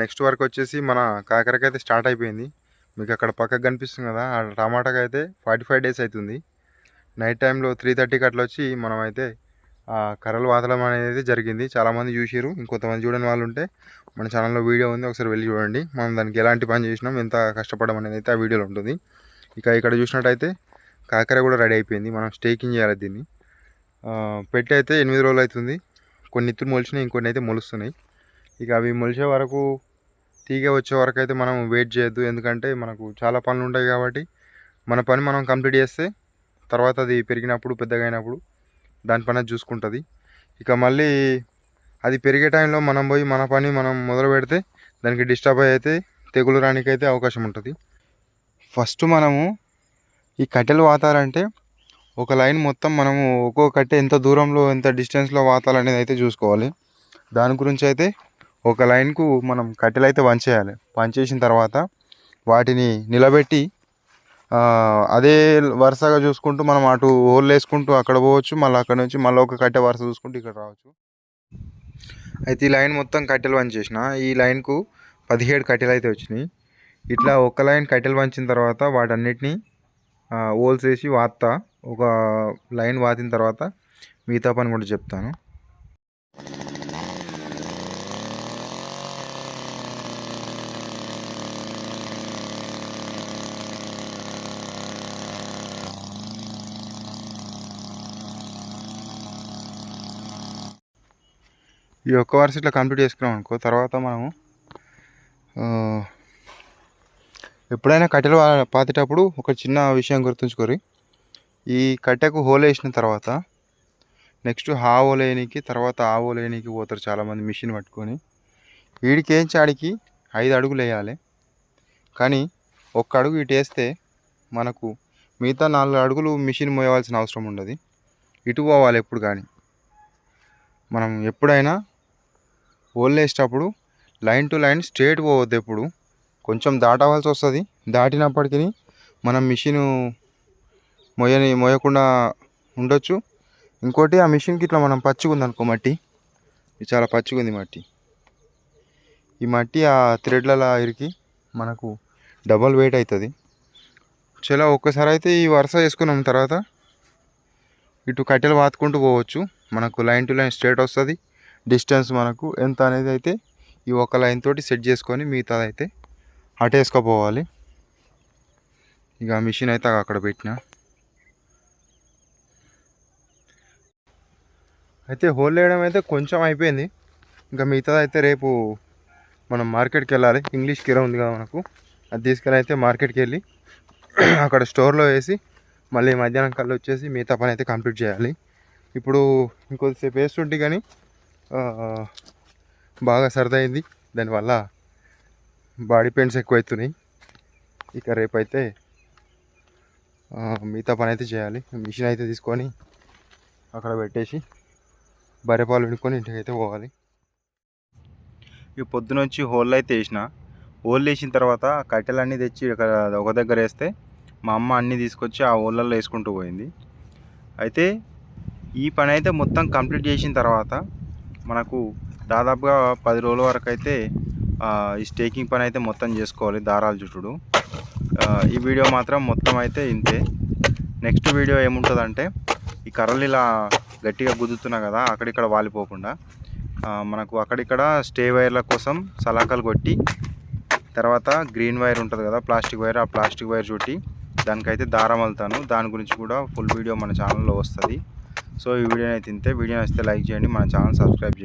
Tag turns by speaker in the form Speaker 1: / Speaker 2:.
Speaker 1: Next వరకు వచ్చేసి మన కాకరకాయ అయితే స్టార్ట్ అయిపోయింది. మీకు అక్కడ పక్కకు కనిపిస్తుంది కదా ఆ టమాటాకి అయితే ఫార్టీ ఫైవ్ డేస్ అవుతుంది నైట్ టైంలో త్రీ థర్టీకి అట్లా వచ్చి మనం అయితే కర్రలు వాతలం అనేది జరిగింది. చాలామంది చూసారు ఇంకొంతమంది చూడని వాళ్ళు ఉంటే మన ఛానల్లో వీడియో ఉంది ఒకసారి వెళ్ళి చూడండి. మనం దానికి ఎలాంటి పని చేసినాం ఎంత కష్టపడడం అనేది అయితే ఆ వీడియోలో ఉంటుంది. ఇక ఇక్కడ చూసినట్టయితే కాకర కూడా రెడీ అయిపోయింది. మనం స్టేకింగ్ చేయాలి దీన్ని. పెట్టి అయితే ఎనిమిది రోజులు అవుతుంది. కొన్ని ఇత్తులు మొలిచినాయి ఇంకొన్ని అయితే మొలుస్తున్నాయి. ఇక అవి మొలిచే వరకు తీగ వచ్చే వరకు అయితే మనం వెయిట్ చేయొద్దు. ఎందుకంటే మనకు చాలా పనులు ఉంటాయి కాబట్టి మన పని మనం కంప్లీట్ చేస్తే తర్వాత అది పెరిగినప్పుడు పెద్దగా అయినప్పుడు దాని పని చూసుకుంటుంది. ఇక మళ్ళీ అది పెరిగే టైంలో మనం పోయి మన పని మనం మొదలు పెడితే దానికి డిస్టర్బ్ అయితే తెగులు రానికి అయితే అవకాశం ఉంటుంది. ఫస్ట్ మనము ఈ కట్టెలు వాతాలంటే ఒక లైన్ మొత్తం మనము ఒక్కో కట్టె ఎంత దూరంలో ఎంత డిస్టెన్స్లో వాతాలనేది అయితే చూసుకోవాలి. దాని గురించి అయితే ఒక లైన్కు మనం కట్టెలు అయితే వంచేయాలి. వంచేసిన తర్వాత వాటిని నిలబెట్టి అదే వరుసగా చూసుకుంటూ మనం అటు హోల్ వేసుకుంటూ అక్కడ పోవచ్చు. మళ్ళీ అక్కడ నుంచి మళ్ళీ ఒక కట్టె వరుస చూసుకుంటూ ఇక్కడ రావచ్చు. అయితే ఈ లైన్ మొత్తం కట్టెలు వంచేసిన. ఈ లైన్కు పదిహేడు కట్టెలు అయితే వచ్చినాయి. ఇట్లా ఒక లైన్ కట్టెలు వంచిన తర్వాత వాటన్నిటిని హోల్స్ వేసి వాత్తా. ఒక లైన్ వాతిన తర్వాత మిగతా పని కూడా చెప్తాను. ఈ ఒక్క వరుస ఇట్లా కంప్లీట్ చేసుకున్నాం అనుకో తర్వాత మనము ఎప్పుడైనా కట్టెలు పాతేటప్పుడు ఒక చిన్న విషయం గుర్తుంచుకోరి. ఈ కట్టెకు హోల్ వేసిన తర్వాత నెక్స్ట్ హా హోల్ తర్వాత ఆ హోల్ పోతారు చాలామంది మిషన్ పట్టుకొని. వీడికేంచి ఆడికి ఐదు అడుగులు వేయాలి. కానీ ఒక్క అడుగు ఇటు వేస్తే మనకు మిగతా నాలుగు అడుగులు మిషన్ మోయవలసిన అవసరం ఉండదు. ఇటు పోవాలి ఎప్పుడు కానీ. మనం ఎప్పుడైనా పోల్ వేసేటప్పుడు లైన్ టు లైన్ స్ట్రేట్ పోవద్దు ఎప్పుడు. కొంచెం దాటవలసి వస్తుంది. దాటినప్పటికీ మనం మిషన్ మొయ్యని మొయ్యకుండా ఉండొచ్చు. ఇంకోటి ఆ మిషన్కి ఇట్లా మనం పచ్చిగా అనుకో మట్టి. ఇది చాలా పచ్చిగా ఉంది మట్టి. ఈ మట్టి ఆ థ్రెడ్లలో ఇరికి మనకు డబల్ వెయిట్ అవుతుంది చాలా ఒక్కసారి అయితే ఈ వరుస వేసుకున్నాం తర్వాత ఇటు కట్టెలు వాతుకుంటూ పోవచ్చు. మనకు లైన్ టు లైన్ స్ట్రేట్ వస్తుంది. డిస్టెన్స్ మనకు ఎంత అనేది అయితే ఈ ఒక లైన్ తోటి సెట్ చేసుకొని మిగతాది అయితే అటేసుకోపోవాలి. ఇక మిషన్ అయితే అక్కడ పెట్టిన. అయితే హోల్ వేయడం అయితే కొంచెం అయిపోయింది. ఇంకా మిగతాది అయితే రేపు మనం మార్కెట్కి వెళ్ళాలి. ఇంగ్లీష్ కిరా ఉంది కదా మనకు. అది తీసుకెళ్ళి అయితే మార్కెట్కి వెళ్ళి అక్కడ స్టోర్లో వేసి మళ్ళీ మధ్యాహ్నం కల్లా వచ్చేసి మిగతా పని అయితే కంప్లీట్ చేయాలి. ఇప్పుడు ఇంకొద్దిసేపు వేస్తుంటే కానీ బాగా సరదైంది. దానివల్ల బాడీ పెయిన్స్ ఎక్కువ అవుతున్నాయి ఇక రేపైతే మిగతా పని అయితే చేయాలి. మిషన్ అయితే తీసుకొని అక్కడ పెట్టేసి బర్రె పాలు వినుకొని ఇంటికి అయితే పోవాలి. ఈ పొద్దున వచ్చి హోల్ అయితే వేసిన. హోల్ వేసిన తర్వాత కట్టెలన్నీ తెచ్చి ఇక్కడ ఒక దగ్గర వేస్తే మా అమ్మ అన్నీ తీసుకొచ్చి ఆ హోళ్ళల్లో వేసుకుంటూ పోయింది. అయితే ఈ పని అయితే మొత్తం కంప్లీట్ చేసిన తర్వాత మనకు దాదాపుగా పది రోజుల వరకు అయితే ఈ స్టేకింగ్ పని అయితే మొత్తం చేసుకోవాలి దారాలు చుట్టుడు ఈ వీడియో మాత్రం మొత్తం అయితే ఇంతే. నెక్స్ట్ వీడియో ఏముంటుందంటే ఈ కర్రలు ఇలా గట్టిగా గుద్దుతున్నా కదా అక్కడిక్కడ వాలిపోకుండా మనకు అక్కడిక్కడ స్టే వైర్ల కోసం సలాకలు కొట్టి తర్వాత గ్రీన్ వైర్ ఉంటుంది కదా ప్లాస్టిక్ వైర్ ఆ ప్లాస్టిక్ వైర్ చుట్టి దానికైతే దారం వెళ్తాను దాని గురించి కూడా ఫుల్ వీడియో మన ఛానల్లో వస్తుంది. సో ఈ వీడియో అయితే ఇంతే. వీడియో నచ్చితే లైక్ చేయండి. మన ఛానల్ సబ్స్క్రైబ్ చేయండి.